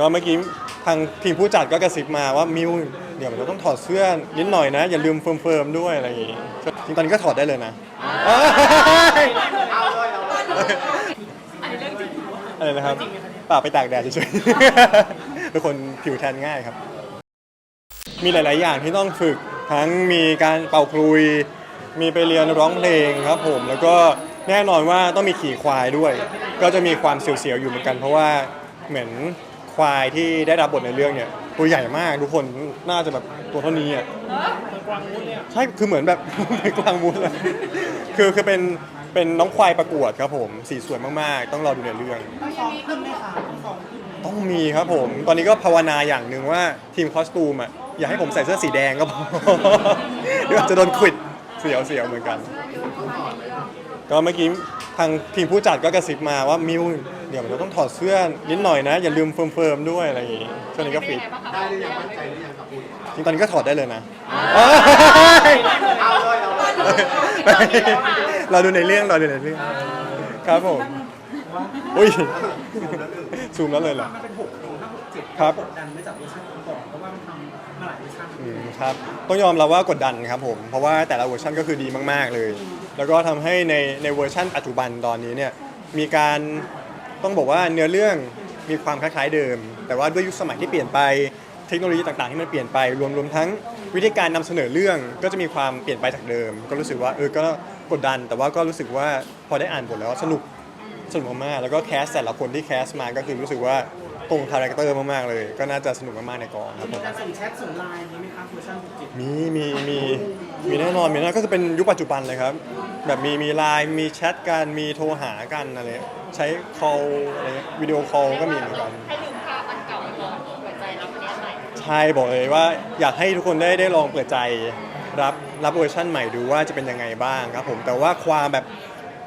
ก็เมื่อกี้ทางทีมผู้จัดก็กระซิบมาว่ามิวเดี๋ยวเราต้องถอดเสื้อนิดหน่อยนะ อย่าลืมเฟิร์มๆด้วยอะไรอย่างงี้จริงๆตอนนี้ก็ถอดได้เลยนะอะไรนะครับเปล่าไปตากแดดเฉยๆเป็นคนผิวแทนง่ายครับ มีหลาย ๆ อย่างที่ต้องฝึกทั้งมีการเป่าคลุย มีไปเรียนร้องเพลงครับผมแล้วก็แน่นอนว่าต้องมีขี่ควายด้วย ก็จะมีความเสียวๆอยู่เหมือนกันเพราะว่าเหมือน ควายที่ได้รับบทในเรื่องเนี่ยตัวใหญ่มากทุกคนน่าจะแบบตัวเท่านี้อะใช่คือเหมือนแบบ เป็นกวางมุ้เลยคือคือเป็นเป็นน้องควายประกวดครับผมสีสวยมากๆ ต้องรอดูในเรื่องต้องมีครับผม ตอนนี้ก็ภาวนาอย่างหนึ่งว่าทีมคอสตูมอะอย่าให้ผมใส่เสื้อสีแดงก็พอ เดี๋ยวอาจจะโดนขวิดเสียวเสียวๆเหมือนกัน ก็เมื่อกี้ ทางทีมผู้จัดก็กระซิบมาว่ามิวเดี๋ยวเราต้องถอดเสื้อนิดหน่อยนะ อย่าลืมเฟิร์มๆด้วยอะไรอย่างงี้ช่วงนี้ก็ฟิตได้หรือยังมั่นใจหรือยังครับคุณจริงๆตอนนี้ก็ถอดได้เลยนะเอาเลยเอาเลยเราดูในเรื่องเราดูในเรื่องครับผมอุ้ยซูมแล้วเลยเหรอมันเป็นหกลงถ้าหกเจ็ดครับกดดันไม่จากเวอร์ชันก่อนเพราะว่ามันทำมาหลายเวอร์ชันอืมครับต้องยอมรับว่ากดดันครับผมเพราะว่าแต่ละเวอร์ชันก็คือดีมาก ๆเลย แล้วก็ทำให้ในในเวอร์ชันปัจจุบันตอนนี้เนี่ยมีการต้องบอกว่าเนื้อเรื่องมีความคล้ายๆเดิม แต่ว่าด้วยยุคสมัยที่เปลี่ยนไปเทคโนโลยีต่างๆที่มันเปลี่ยนไปรวมรวมทั้งวิธีการนำเสนอเรื่องก็จะมีความเปลี่ยนไปจากเดิม ก็รู้สึกว่าเออก็กดดัน แต่ว่าก็รู้สึกว่าพอได้อ่านบทแล้วสนุกสนุกมากๆแล้วก็แคสแต่ละคนที่แคสมาก็คือรู้สึกว่า ตรงคาแรคเตอร์มากๆเลย ก็น่าจะสนุกมากๆในกองครับผมการส่งแชทส่งไลน์นี้ไหมครับเวอร์ชันหกเจ็ดมีมีมีมีแน่นอนมีแน่นอนก็จะเป็นยุคปัจจุบันเลยครับ แบบมีมีไลน์มีแชทกันมีโทรหากันอะไรใช้ call อะไรวิดีโอ call ก็มีเหมือนกันให้ลืมภาพอันเก่าไปก่อนเปิดใจรับอันเนี้ยใหม่ใช่บอกเลยว่าอยากให้ทุกคนได้ได้ลองเปิดใจรับรับเวอร์ชั่นใหม่ดูว่าจะเป็นยังไงบ้างครับผมแต่ว่าความแบบ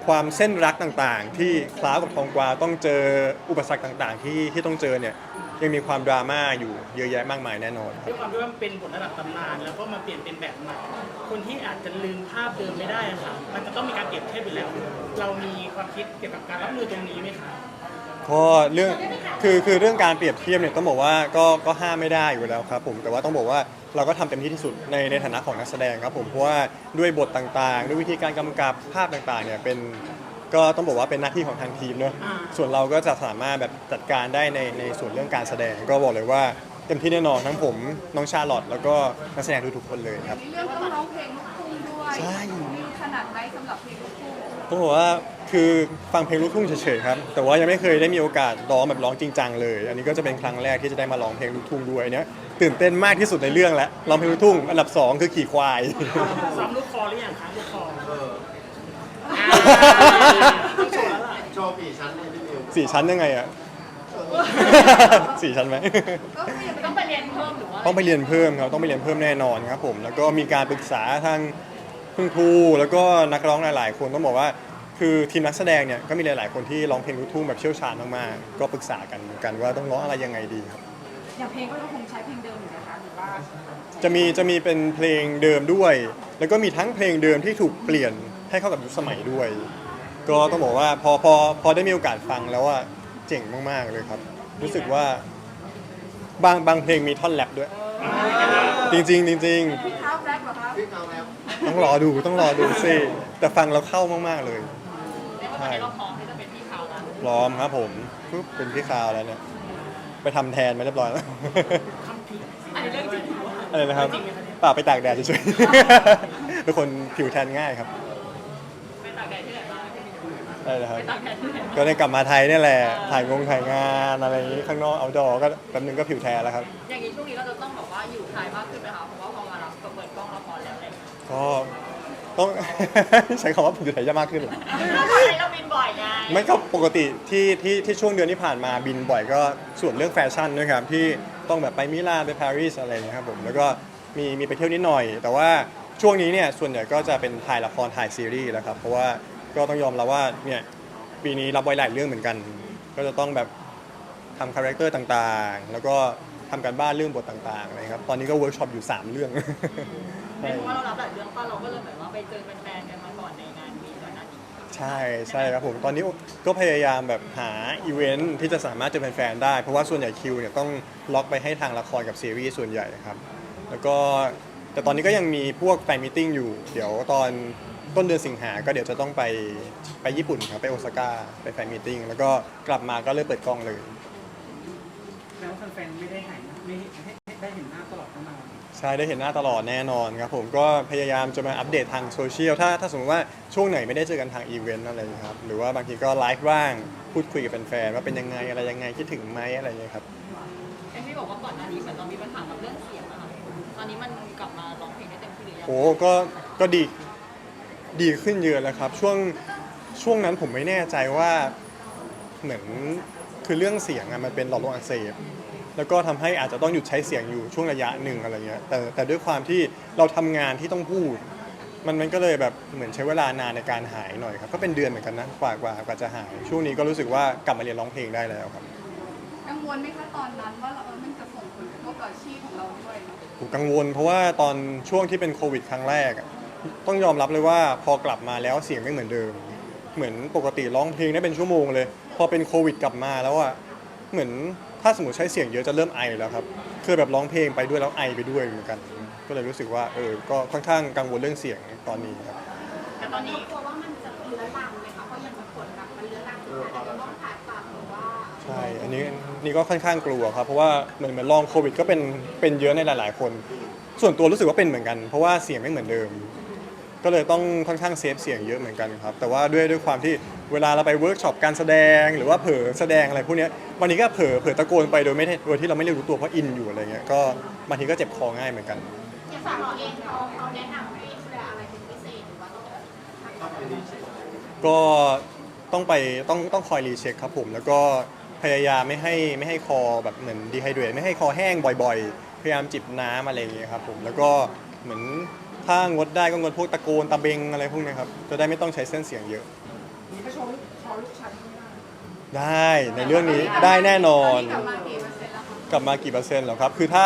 ความเส้นรักต่างๆ ที่คล้าวกับทองกวาวต้องเจออุปสรรคต่างๆ ที่ที่ต้องเจอเนี่ยยังมีความดราม่าอยู่เยอะแยะมากมายแน่นอนครับด้วยความที่ว่ามันเป็นบทระดับตำนาน แล้วก็มาเปลี่ยนเป็นแบบใหม่คนที่อาจจะลืมภาพเดิมไม่ได้อะค่ะ มันจะต้องมีการเปรียบเทียบอยู่แล้ว เรามีความคิดเกี่ยวกับการรับมือตรงนี้ไหมคะ ก็เรื่อง คือคือเรื่องการเปรียบเทียบเนี่ยต้องบอกว่าก็ก็ห้ามไม่ได้อยู่แล้วครับผมแต่ว่าต้องบอกว่าเราก็ทำเต็มที่ที่สุดในในฐานะของนักแสดงครับผมเพราะว่าด้วยบทต่างๆ ด้วยวิธีการกำกับภาพต่างๆเนี่ยเป็นก็ต้องบอกว่าเป็นหน้าที่ของทางทีมเนอะส่วนเราก็จะสามารถแบบจัดการได้ในในส่วนเรื่องการแสดง ก็บอกเลยว่าเต็มที่แน่นอนทั้งผมน้องชาลอตแล้วก็นักแสดงทุกๆคนเลยครับในเรื่องต้องร้องเพลงลูกทุ่งด้วย ใช่ มีขนาดไหนสำหรับเพลงลูกทุ่ง ต้องบอกว่าคือฟังเพลงลูกทุ่งเฉยๆครับ แต่ว่ายังไม่เคยได้มีโอกาสร้องแบบร้องจริงจังเลย อันนี้ก็จะเป็นครั้งแรกที่จะได้มาร้องเพลงลูกทุ่งด้วยเนี้ยตื่นเต้นมากที่สุดในเรื่องแล้วร้องเพลงลูกทุ่งอันดับสองคือขี่ควาย ซ้อมลูกคอหรือยังคะลูกคอเออต้องโชว์แล้วล่ะโชว์กี่ชั้นเนี่ยพี่มิวสี่ชั้นยังไงอะ สี่ชั้นไหม ก็คือยังต้องไปเรียนเพิ่มหรือว่า ต้องไปเรียนเพิ่มครับ ต้องไปเรียนเพิ่มแน่นอนครับผม แล้วก็มีการปรึกษาทาง คุณครูแล้วก็นักร้องหลาย ๆ คนต้องบอกว่า คือทีมนักแสดงเนี่ยก็มีหลาย ๆ คนที่ร้องเพลงลูกทุ่งแบบเชี่ยวชาญมาก ๆ ก็ปรึกษากันเหมือนกันว่าต้องร้องอะไรยังไงดีครับ อย่างเพลงก็ยังคงใช้เพลงเดิมอยู่นะคะหรือว่าจะมีจะมีเป็นเพลงเดิมด้วย แล้วก็มีทั้งเพลงเดิมที่ถูกเปลี่ยนให้เข้ากับยุคสมัยด้วย ก็ต้องบอกว่าพอพอพอได้มีโอกาสฟังแล้วว่าเจ๋งมาก ๆ เลยครับ รู้สึกว่าบางบางเพลงมีท่อนแรปด้วย จริงๆจริงพี่ท ต้องรอดูต้องรอดูซิแต่ฟังแล้วเข้ามากๆเลยเรียกว่าตอนนี้เราพร้อมที่จะเป็นพี่เขาแล้วพร้อมครับผมปุ๊บเป็นพี่คาวแล้วเนี่ยไปทำแทนมาเรียบร้อยแล้ว อันนี้เรื่องจริงหรือว่าอะไรนะครับเปล่าไปตากแดดเฉยๆ เป็นคนผิวแทนง่ายครับไปตากแดดที่ไหนมาอะไรนะครับไปตากแดดที่ไหนก็ได้กลับมาไทยเนี่ยแหละ ถ่ายงงถ่ายงานอะไรอย่างนี้ข้างนอกเอาดอก็แป๊บนึงก็ผิวแทนแล้วครับ อย่างนี้ช่วงนี้เราจะต้องแบบว่าอยู่ไทยมากขึ้นไหมคะเพราะว่าพอ ก็ต้อง ใช้คำว่าผิวไทยจะมากขึ้นเหรอตอนนี้เราบินบ่อยไงไม่ก็ปกติที่ที่ที่ช่วงเดือนที่ผ่านมาบินบ่อยก็ส่วนเรื่องแฟชั่นด้วยครับที่ต้องแบบไปมิลานไปปารีสอะไรอย่างเงี้ยครับผมแล้วก็มีมีไปเที่ยวนิดหน่อย แต่ว่าช่วงนี้เนี่ยส่วนใหญ่ก็จะเป็นถ่ายละครถ่ายซีรีส์แล้วครับเพราะว่าก็ต้องยอมรับว่าเนี่ยปีนี้รับไว้หลายเรื่องเหมือนกัน ก็จะต้องแบบทำคาแรคเตอร์ต่างๆ แล้วก็ทำการบ้านเรื่องบทต่างๆนะครับตอนนี้ก็เวิร์กช็อปอยู่ 3 เรื่อง เป็นเพราะว่าเรารับหลายเรื่องป่ะเราก็เลยแบบว่าไปเจอแฟนๆกันมาก่อนในงานมีก่อนหน้านี้ใช่ใช่ครับผมตอนนี้ก็พยายามแบบหาอีเวนท์ที่จะสามารถเจะเป็นแฟนๆได้ เพราะว่าส่วนใหญ่คิวเนี่ยต้องล็อกไปให้ทางละครกับซีรีส์ส่วนใหญ่ครับ แล้วก็แต่ตอนนี้ก็ยังมีพวกแฟนมิทติ้งอยู่ เดี๋ยวตอนต้นเดือนสิงหา ก็เดี๋ยวจะต้องไปไปญี่ปุ่นครับไปโอซาก้าไปแฟนมิทติ้งแล้วก็กลับมาก็เริ่มเปิดกล้องเลย แล้วแฟนๆไม่ได้หายไม่ได้เห็น ใช่ได้เห็นหน้าตลอดแน่นอนครับผมก็พยายามจะมาอัปเดตทางโซเชียลถ้าถ้าสมมติว่าช่วงไหนไม่ได้เจอกันทางอีเวนต์อะไรอย่างเงี้ยครับหรือว่าบางทีก็ไลฟ์บ้างพูดคุยกับแฟนๆว่าเป็นยังไงอะไรยังไงคิดถึงไหมอะไรอย่างเงี้ยครับ เอ็มพี่บอกว่าก่อนหน้านี้เหมือนเรามีปัญหากับเรื่องเสียงอะค่ะตอนนี้มันกลับมาร้องเพลงได้เต็มที่หรือยังโอ้ก็ก็ดีดีขึ้นเยอะแล้วครับ ช่วงช่วงนั้นผมไม่แน่ใจว่าเหมือนคือเรื่องเสียงอะมันเป็นหลอดลมอักเสบ แล้วก็ทำให้อาจจะต้องหยุดใช้เสียงอยู่ช่วงระยะหนึ่งอะไรเงี้ยแต่แต่ด้วยความที่เราทำงานที่ต้องพูด มันมันก็เลยแบบเหมือนใช้เวลานานในการหายหน่อยครับก็เป็นเดือนเหมือนกันนะกว่ากว่ากว่าจะหาย ช่วงนี้ก็รู้สึกว่ากลับมาเรียนร้องเพลงได้แล้วครับกังวลไหมคะตอนนั้นว่าเราเออมันจะส่งผลกระทบกับอาชีพของเราด้วยเนอะผมกังวล เพราะว่าตอนช่วงที่เป็นโควิดครั้งแรกอะต้องยอมรับเลยว่าพอกลับมาแล้วเสียงไม่เหมือนเดิม เหมือนปกติร้องเพลงได้เป็นชั่วโมงเลย พอเป็นโควิดกลับมาแล้วอะเหมือน ถ้าสมมติใช้เสียงเยอะจะเริ่มไอแล้วครับคือแบบร้องเพลงไปด้วยแล้วไอไปด้วยเหมือนกัน ก็เลยรู้สึกว่าเออก็ค่อนข้างกังวลเรื่องเสียงตอนนี้ครับแต่ตอนนี้กลัวว่ามันจะเรื้อรังไหมคะเพราะอย่างบางคนแบบมันเรื้อรังถึงอาจจะต้องผ่าตัดหรือว่าใช่อันนี้นี่ก็ค่อนข้างกลัวครับเพราะว่าเหมือนเหมือนลองโควิดก็เป็นเป็นเยอะในหลาย ๆ คน ส่วนตัวรู้สึกว่าเป็นเหมือนกัน เพราะว่าเสียงไม่เหมือนเดิม ก็เลยต้องค่อนข้างเซฟเสียงเยอะเหมือนกันครับ แต่ว่าด้วยด้วยความที่เวลาเราไปเวิร์กช็อปการแสดงหรือว่าเผลอแสดงอะไรพวกเนี้ยวันนี้ก็เผลอเผลอตะโกนไปโดยไม่ได้โดยที่เราไม่ได้รู้ตัวเพราะอินอยู่อะไรเงี้ยก็บางทีก็เจ็บคอง่ายเหมือนกัน อย่างสาวเองเขาเขาแนะนำให้ดูแลอะไรเป็นพิเศษหรือว่าต้องต้องไปรีเช็คก็ต้องไปต้องต้องคอยรีเช็คครับผม แล้วก็พยายามไม่ให้ไม่ให้คอแบบเหมือนดีไฮเดรตไม่ให้คอแห้งบ่อยๆ พยายามจิบน้ำอะไรอย่างเงี้ยครับผมแล้วก็เหมือน ถ้างดได้ก็งดพวกตะโกนตะเบงอะไรพวกเนี้ยครับจะได้ไม่ต้องใช้เส้นเสียงเยอะได้ในเรื่องนี้ได้แน่นอน กลับมากี่เปอร์เซ็นต์แล้วคะกลับมากี่เปอร์เซ็นต์เหรอครับ คือถ้า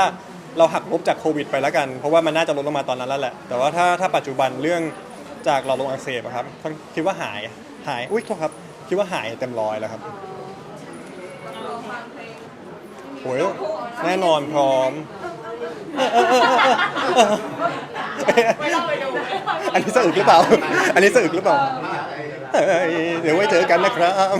เราหักลบจากโควิดไปแล้วกัน เพราะว่ามันน่าจะลดลงมาตอนนั้นแล้วแหละ แต่ว่าถ้าถ้าปัจจุบันเรื่องจากหลอดลมอักเสบอะครับคิดว่าหาย หาย อุ้ยโทษครับ คิดว่าหายเต็มร้อยแล้วครับเราฟังเพลงโอ้ยแน่นอนพร้อม ไม่ต้องไปดูอันนี้สะอึกหรือเปล่า อันนี้สะอึกหรือเปล่าเอ้ยเดี๋ยวไว้เจอกันนะครับ